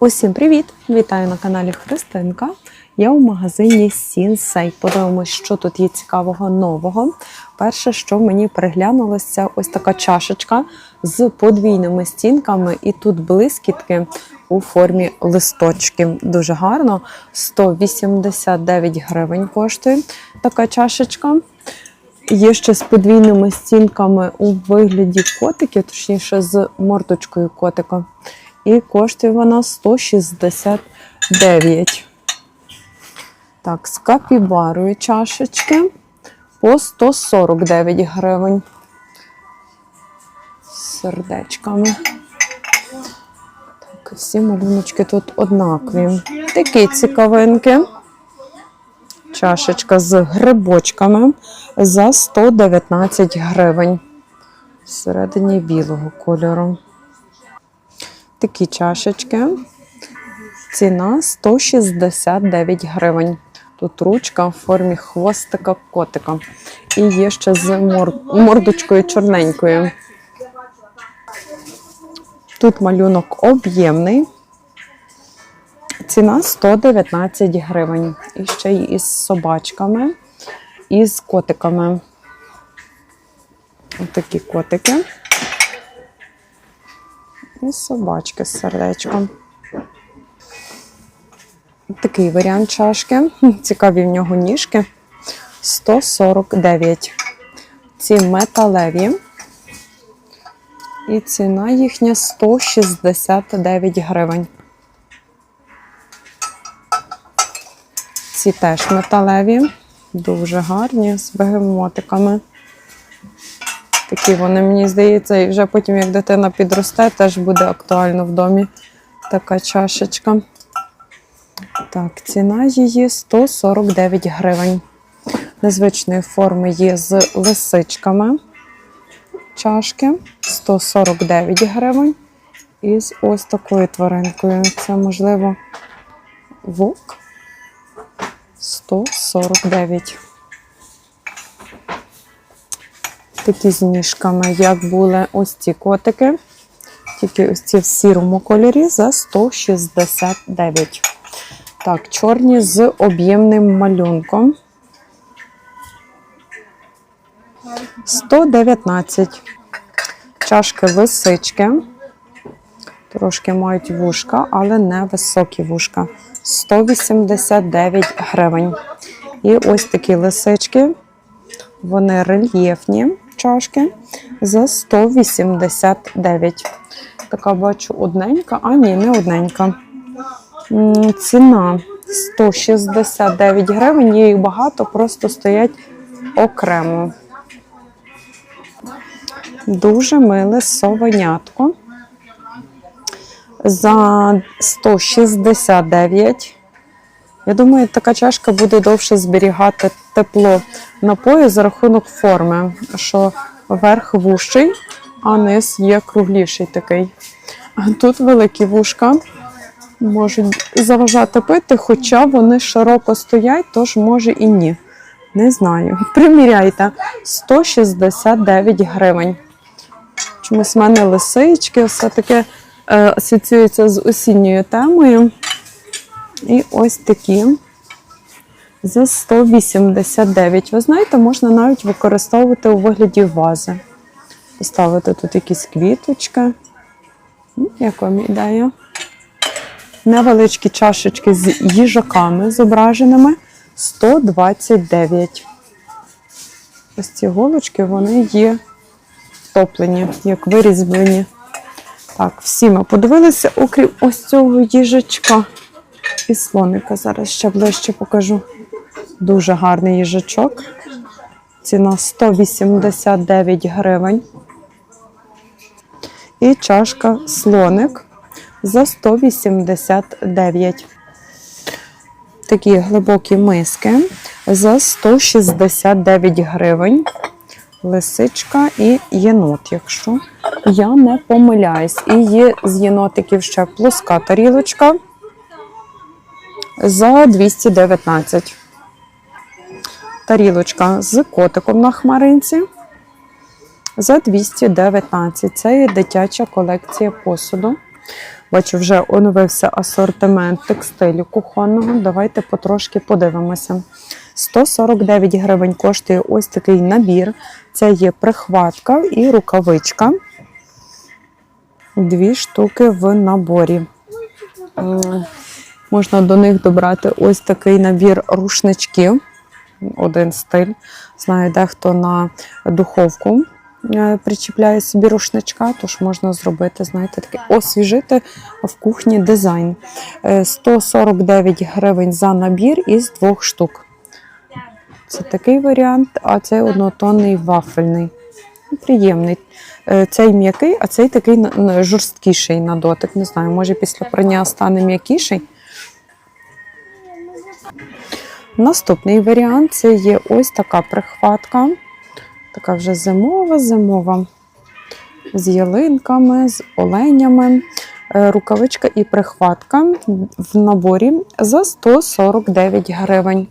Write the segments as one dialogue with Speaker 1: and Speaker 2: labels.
Speaker 1: Усім привіт! Вітаю на каналі Христинка. Я у магазині Сінсей. Подивимось, що тут є цікавого нового. Перше, що мені приглянулося, ось така чашечка з подвійними стінками, і тут блискітки у формі листочки. Дуже гарно. 189 гривень коштує така чашечка. Є ще з подвійними стінками у вигляді котиків, точніше з мордочкою котика. І коштує вона 169. Так, з капібарою чашечки по 149 гривень. З сердечками. Так, всі малюночки тут однакові. Такі цікавинки. Чашечка з грибочками за 119 гривень. Всередині білого кольору. Такі чашечки. Ціна 169 гривень. Тут ручка в формі хвостика котика. І є ще з мор- мордочкою чорненькою. Тут малюнок об'ємний. Ціна 119 гривень. І ще й із собачками, і з котиками. Ось такі котики. І собачки з сердечком. Такий варіант чашки. Цікаві в нього ніжки. 149. Ці металеві. І ціна їхня 169 гривень. Ці теж металеві, дуже гарні, з бегемотиками. Такі вони, мені здається, і вже потім, як дитина підросте, теж буде актуально в домі така чашечка. Так, ціна її 149 гривень. Незвичної форми є з лисичками. Чашки 149 гривень. І з ось такою тваринкою. Це, можливо, вовк. 149. Такі з ніжками, як були ось ці котики. Тільки ось ці в сірому кольорі за 169. Так, чорні з об'ємним малюнком. 119. Чашки лисички. Трошки мають вушка, але не високі вушка. 189 гривень. І ось такі лисички. Вони рельєфні чашки за 189. Така бачу одненька, а ні, не одненька. Ціна 169 гривень. Їх багато, просто стоять окремо. Дуже миле совенятко за 169. Я думаю, така чашка буде довше зберігати тепло напою за рахунок форми, що верх вущий, а низ є кругліший такий. Тут великі вушка можуть заважати пити, хоча вони широко стоять, тож може і ні. Не знаю. Приміряйте 169 гривень. Чомусь в мене лисички все-таки е, асоціюються з осінньою темою. І ось такі за 189. Ви знаєте, можна навіть використовувати у вигляді вази. Поставити тут якісь квіточки. М, Як вам ідея? Невеличкі чашечки з їжаками зображеними 129. Ось ці голочки, вони є втоплені, як вирізблені. Так, всі ми подивилися, окрім ось цього їжачка і слоника. Зараз ще ближче покажу. Дуже гарний їжачок. Ціна 189 гривень. І чашка слоник за 189. Такі глибокі миски за 169 гривень. Лисичка і єнот, якщо я не помиляюсь. І є з єнотиків ще плоска тарілочка за 219. Тарілочка з котиком на хмаринці за 219. Це є дитяча колекція посуду. Бачу, вже оновився асортимент текстилю кухонного. Давайте потрошки подивимося. 149 гривень коштує ось такий набір. Це є прихватка і рукавичка. Дві штуки в наборі. Можна до них добрати ось такий набір рушничків. Один стиль. Знаю, дехто на духовку е, причіпляє собі рушничка, тож можна зробити, знаєте, такий освіжити в кухні дизайн. Е, 149 гривень за набір із двох штук. Це такий варіант, а це однотонний вафельний. Приємний. Е, Цей м'який, а цей такий жорсткіший на дотик. Не знаю, може після прання стане м'якіший. Наступний варіант це є ось така прихватка. Така вже зимова, зимова. З ялинками, з оленями. Е, Рукавичка і прихватка в наборі за 149 гривень.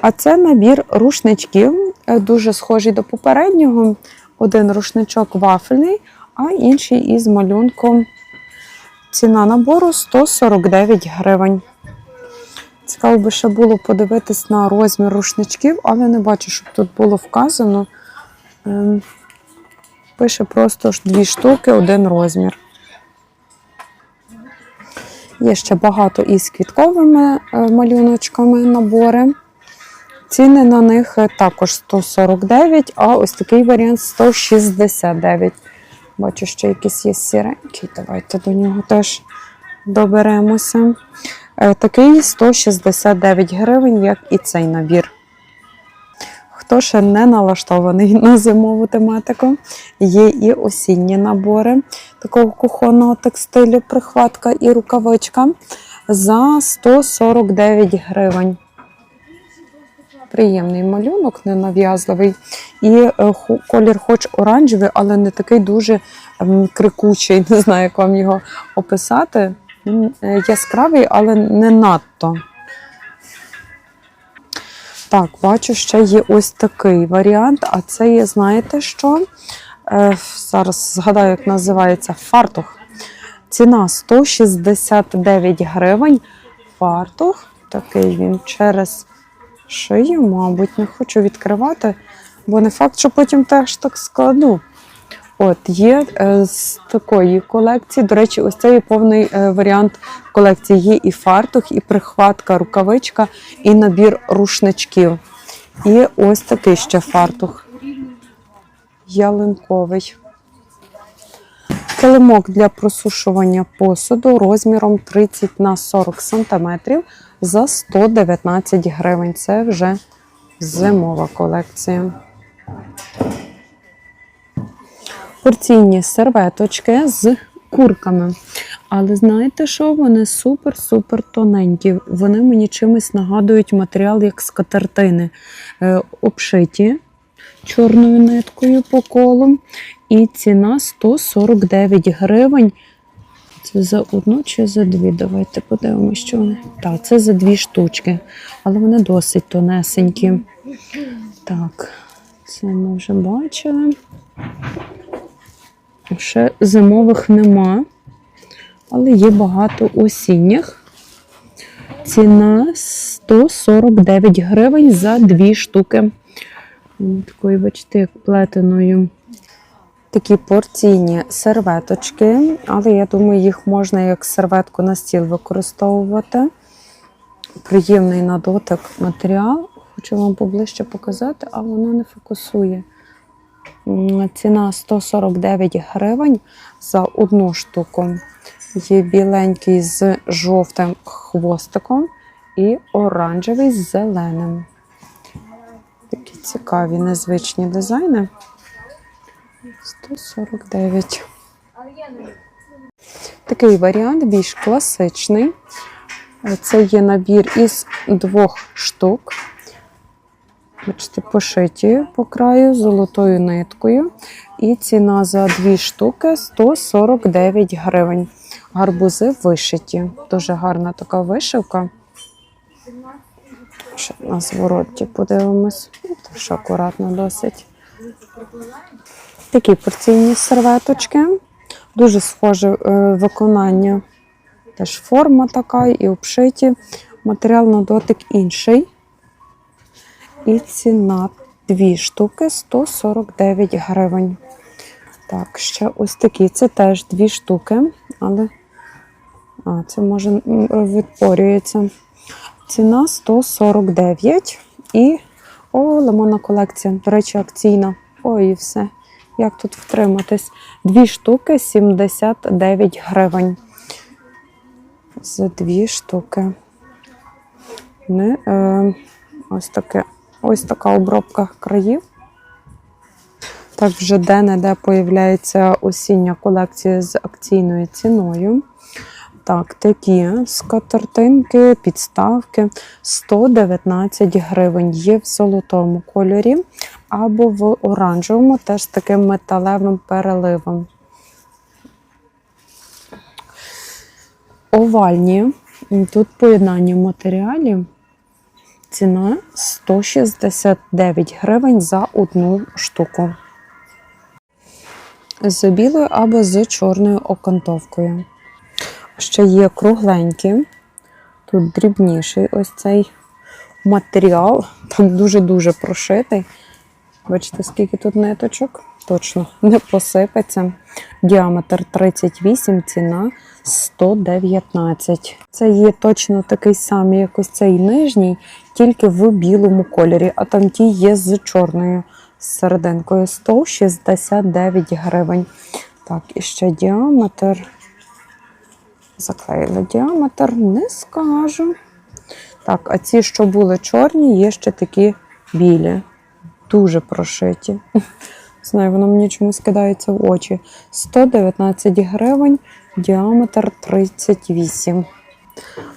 Speaker 1: А це набір рушничків, е, дуже схожий до попереднього. Один рушничок вафельний, а інший із малюнком. Ціна набору 149 гривень. Цікаво би ще було подивитись на розмір рушничків, але не бачу, щоб тут було вказано. Ем, Пише просто ж дві штуки, один розмір. Є ще багато із квітковими е, малюночками набори. Ціни на них е, також 149, а ось такий варіант 169. Бачу, що якийсь є сіренький. Давайте до нього теж доберемося. Е, Такий 169 гривень, як і цей набір. Хто ще не налаштований на зимову тематику, є і осінні набори такого кухонного текстилю, прихватка і рукавичка за 149 гривень. Приємний малюнок, ненав'язливий. І е, колір хоч оранжевий, але не такий дуже ем, крикучий. Не знаю, як вам його описати. Е, яскравий, але не надто. Так, бачу, ще є ось такий варіант. А це є, знаєте що? Е, зараз згадаю, як називається фартух. Ціна 169 гривень. Фартух. Такий він через шию, мабуть, не хочу відкривати, бо не факт, що потім теж так складу. От, є е, з такої колекції. До речі, ось це є повний е, варіант колекції. Є і фартух, і прихватка, рукавичка, і набір рушничків. І ось такий ще фартух. Ялинковий. Килимок для просушування посуду розміром 30 на 40 см за 119 гривень. Це вже зимова колекція. Порційні серветочки з курками. Але знаєте що? Вони супер-супер тоненькі. Вони мені чимось нагадують матеріал як скатертини. Е, обшиті чорною ниткою по колу. І ціна 149 гривень. Це за одну чи за дві? Давайте подивимося, що вони. Так, це за дві штучки, але вони досить тонесенькі. Так, це ми вже бачили. Ще зимових нема, але є багато осінніх. Ціна 149 гривень за дві штуки. Такої, бачите, як плетеною. Такі порційні серветочки, але я думаю, їх можна як серветку на стіл використовувати. Приємний на дотик матеріал. Хочу вам поближче показати, а воно не фокусує. Ціна 149 гривень за одну штуку. Є біленький з жовтим хвостиком і оранжевий з зеленим. Такі цікаві, незвичні дизайни. 149. Такий варіант більш класичний. Це є набір із двох штук. Бачите, пошиті по краю золотою ниткою. І ціна за дві штуки 149 гривень. Гарбузи вишиті. Дуже гарна така вишивка. Ще на звороті подивимось. Ну, Теж акуратно досить. Такі порційні серветочки. Дуже схоже е, виконання. Теж форма така і обшиті. Матеріал на дотик інший. І ціна дві штуки 149 гривень. Так, ще ось такі. Це теж дві штуки, але а, це може відпорюється. Ціна 149 і о, лимонна колекція. До речі, акційна. Ой, і все. Як тут втриматись? Дві штуки 79 гривень. За дві штуки. Не, е, ось, таке, ось така обробка країв. Так, вже де-не-де появляється осіння колекція з акційною ціною. Так, такі скатертинки, підставки 119 гривень. Є в золотому кольорі або в оранжевому, теж з таким металевим переливом. Овальні. Тут поєднання матеріалів. Ціна 169 гривень за одну штуку. З білою або з чорною окантовкою. Ще є кругленькі. Тут дрібніший ось цей матеріал. Там дуже-дуже прошитий. Бачите, скільки тут ниточок? Точно не посипеться. Діаметр 38, ціна 119. Це є точно такий самий, як ось цей нижній, тільки в білому кольорі, а там ті є з чорною серединкою. 169 гривень. Так, і ще діаметр. Заклеїла діаметр, не скажу. Так, а ці, що були чорні, є ще такі білі. Дуже прошиті. Знаю, воно мені чомусь кидається в очі. 119 гривень, діаметр 38.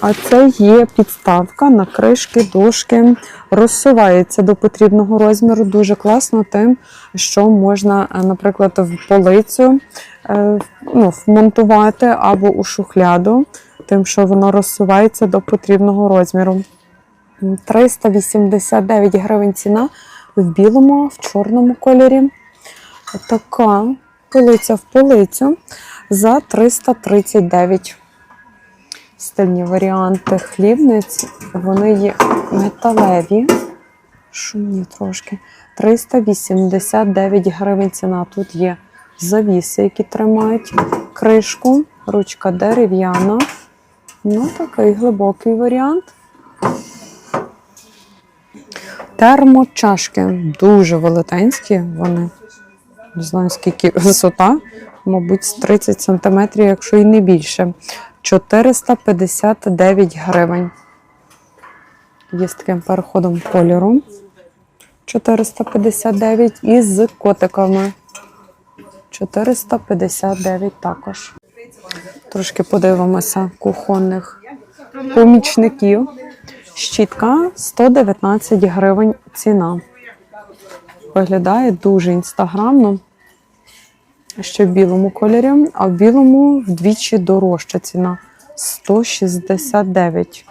Speaker 1: А це є підставка на кришки, дошки. Розсувається до потрібного розміру. Дуже класно тим, що можна, е, наприклад, в полицю е, ну, вмонтувати або у шухляду, тим, що воно розсувається до потрібного розміру. 389 гривень ціна в білому, в чорному кольорі. Така полиця в полицю за 339. Стильні варіанти хлібниць. Вони є металеві. Шумні трошки. 389 гривень ціна. Тут є завіси, які тримають кришку, ручка дерев'яна. Ну, такий глибокий варіант. Термочашки дуже велетенські вони. Не знаю, скільки висота, мабуть, 30 см, якщо і не більше. 459 гривень. Є з таким переходом кольору. 459 і з котиками. 459 також. Трошки подивимося кухонних помічників. Щітка 119 гривень ціна. Виглядає дуже інстаграмно. Ще в білому кольорі, а в білому вдвічі дорожча ціна 169.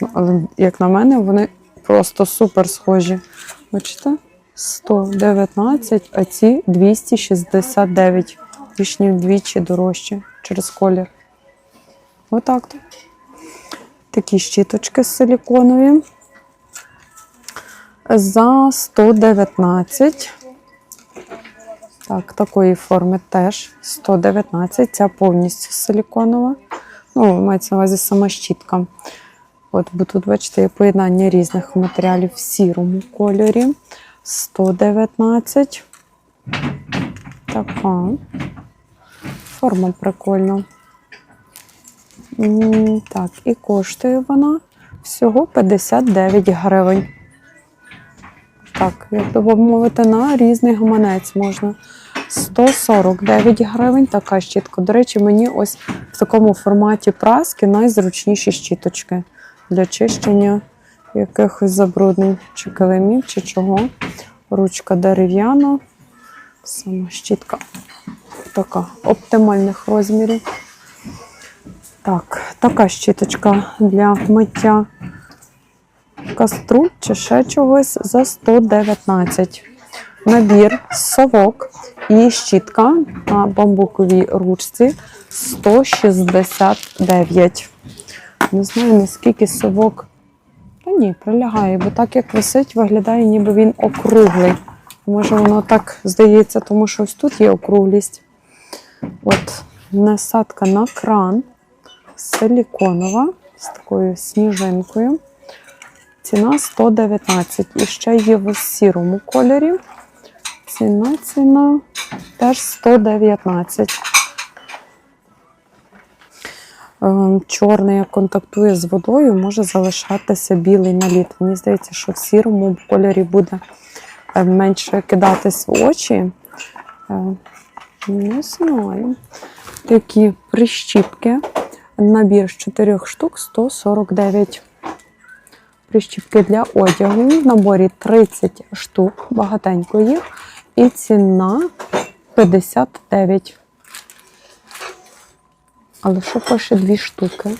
Speaker 1: Ну, Але, як на мене, вони просто супер схожі. Бачите? 119, а ці 269. Пішні вдвічі дорожчі через колір. Отак. то. Такі щіточки силіконові. За 119. Так, такої форми теж 119. Ця повністю силіконова. Ну, мається на увазі сама щітка. От, бо тут, бачите, є поєднання різних матеріалів в сірому кольорі. 119. Така. Форма прикольна. Так, і коштує вона всього 59 гривень. Так, як би мовити, на різний гаманець можна. 149 гривень така щітка. До речі, мені ось в такому форматі праски найзручніші щіточки для чищення якихось забруднень, чи килимів, чи чого. Ручка дерев'яна. Сама щітка така оптимальних розмірів. Так, така щіточка для миття каструль чи ще чогось за 119. набір совок і щітка на бамбуковій ручці 169. Не знаю, наскільки совок. Та ні, прилягає, бо так як висить, виглядає, ніби він округлий. Може, воно так здається, тому що ось тут є округлість. От насадка на кран силіконова з такою сніжинкою. Ціна 119. І ще є в сірому кольорі. Ціна, ціна теж 119. Ем, Чорний, як контактує з водою, може залишатися білий наліт. Мені здається, що в сірому кольорі буде е, менше кидатись в очі. Е, Не знаю. Такі прищіпки. Набір з 4 штук 149. Прищіпки для одягу. В наборі 30 штук, багатенько їх. І ціна 59. Але що пише дві штуки?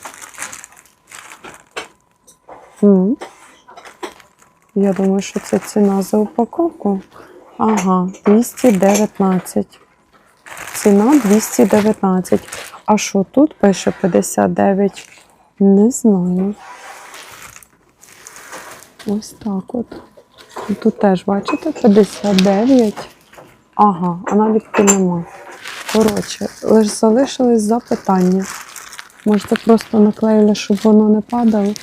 Speaker 1: М. Я думаю, що це ціна за упаковку. Ага, 219. Ціна 219. А що тут пише 59? Не знаю. Ось так от. І Тут теж, бачите, 59. Ага, а навіть нема. Коротше, лише залишились запитання. Можете просто наклеїли, щоб воно не падало.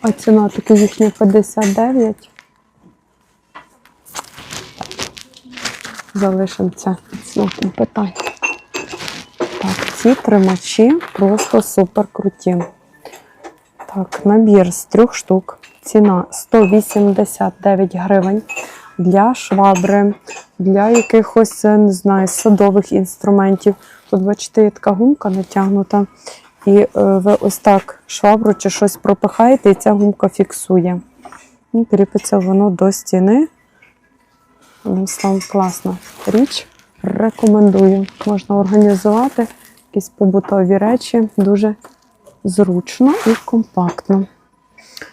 Speaker 1: А ціна таки їхня 59. Залишимо це знаком питань. Так, ці тримачі просто супер круті. Так, набір з трьох штук. Ціна 189 гривень для швабри, для якихось, е, не знаю, садових інструментів. Тут, бачите, є така гумка натягнута. І е, ви ось так швабру чи щось пропихаєте, і ця гумка фіксує. І кріпиться воно до стіни. Одним класна річ. Рекомендую. Можна організувати якісь побутові речі дуже зручно і компактно.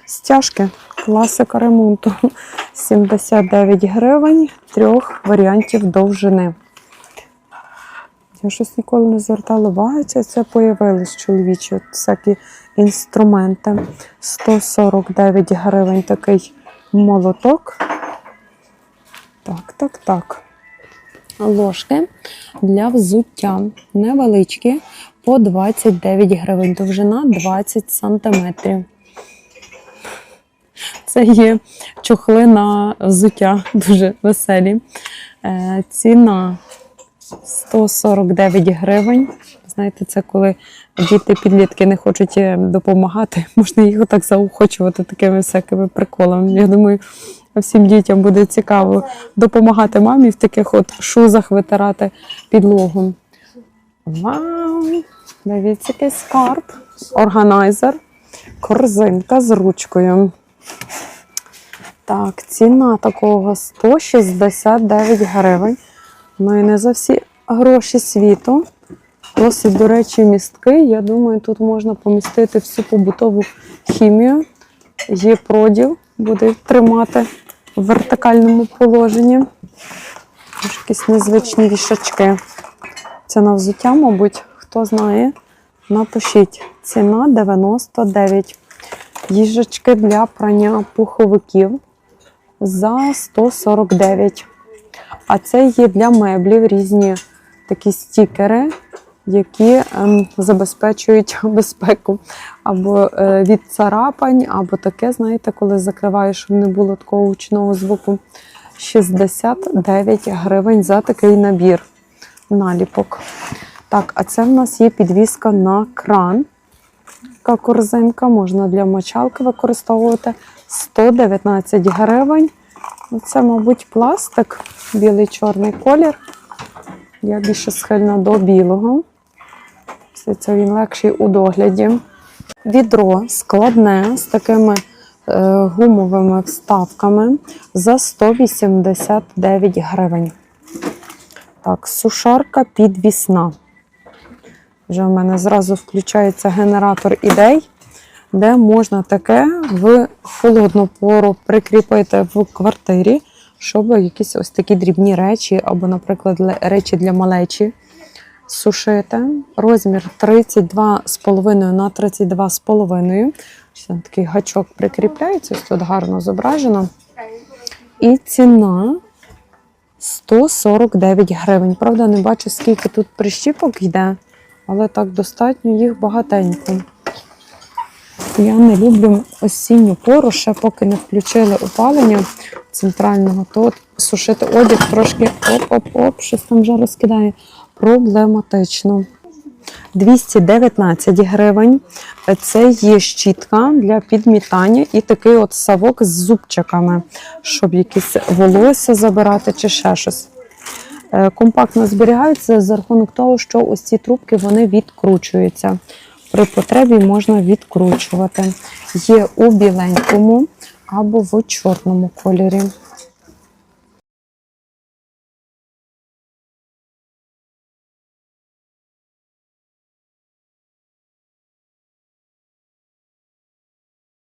Speaker 1: Стяжки, класика ремонту. 79 гривень, трьох варіантів довжини. Я щось ніколи не звертала уваги, це появились чоловічі всякі інструменти. 149 гривень такий молоток. Так, так, так. Ложки для взуття невеличкі по 29 гривень, довжина 20 сантиметрів. Це є чохли на взуття, дуже веселі. Е, ціна 149 гривень. Знаєте, це коли діти підлітки не хочуть е, допомагати, можна їх отак заохочувати такими всякими приколами. Я думаю, всім дітям буде цікаво допомагати мамі в таких от шузах витирати підлогу. Вау! Дивіться, який скарб, органайзер, корзинка з ручкою. Так, ціна такого 169 гривень. Ну і не за всі гроші світу. Досить, до речі, місткий. Я думаю, тут можна помістити всю побутову хімію. Є проділ, буде тримати в вертикальному положенні. Ось Якісь незвичні вішачки. Це на взуття, мабуть, хто знає, напишіть. Ціна 99. Їжачки для прання пуховиків за 149. А це є для меблів різні такі стікери, які ем, забезпечують безпеку або е, від царапань, або таке, знаєте, коли закриваєш, щоб не було такого гучного звуку. 69 гривень за такий набір наліпок. Так, а це в нас є підвіска на кран. Така корзинка можна для мочалки використовувати 119 гривень. Ну, Це, мабуть, пластик, білий чорний колір. Я більше схильна до білого. Це він легший у догляді. Відро складне з такими е, гумовими вставками за 189 гривень. Так, сушарка підвісна. Вже в мене зразу включається генератор ідей, де можна таке в холодну пору прикріпити в квартирі, щоб якісь ось такі дрібні речі, або, наприклад, речі для малечі сушити. Розмір 32,5 на 32,5. Ось такий гачок прикріпляється, ось тут гарно зображено. І ціна 149 гривень. Правда, не бачу, скільки тут прищіпок йде, але так достатньо їх багатенько. Я не люблю осінню пору, ще поки не включили опалення центрального, то сушити одяг трошки оп-оп-оп, щось там вже розкидає. Проблематично. 219 гривень. Це є щітка для підмітання і такий от савок з зубчиками, щоб якісь волосся забирати чи ще щось. Е, Компактно зберігаються за рахунок того, що ось ці трубки вони відкручуються. При потребі можна відкручувати. Є у біленькому або в чорному кольорі.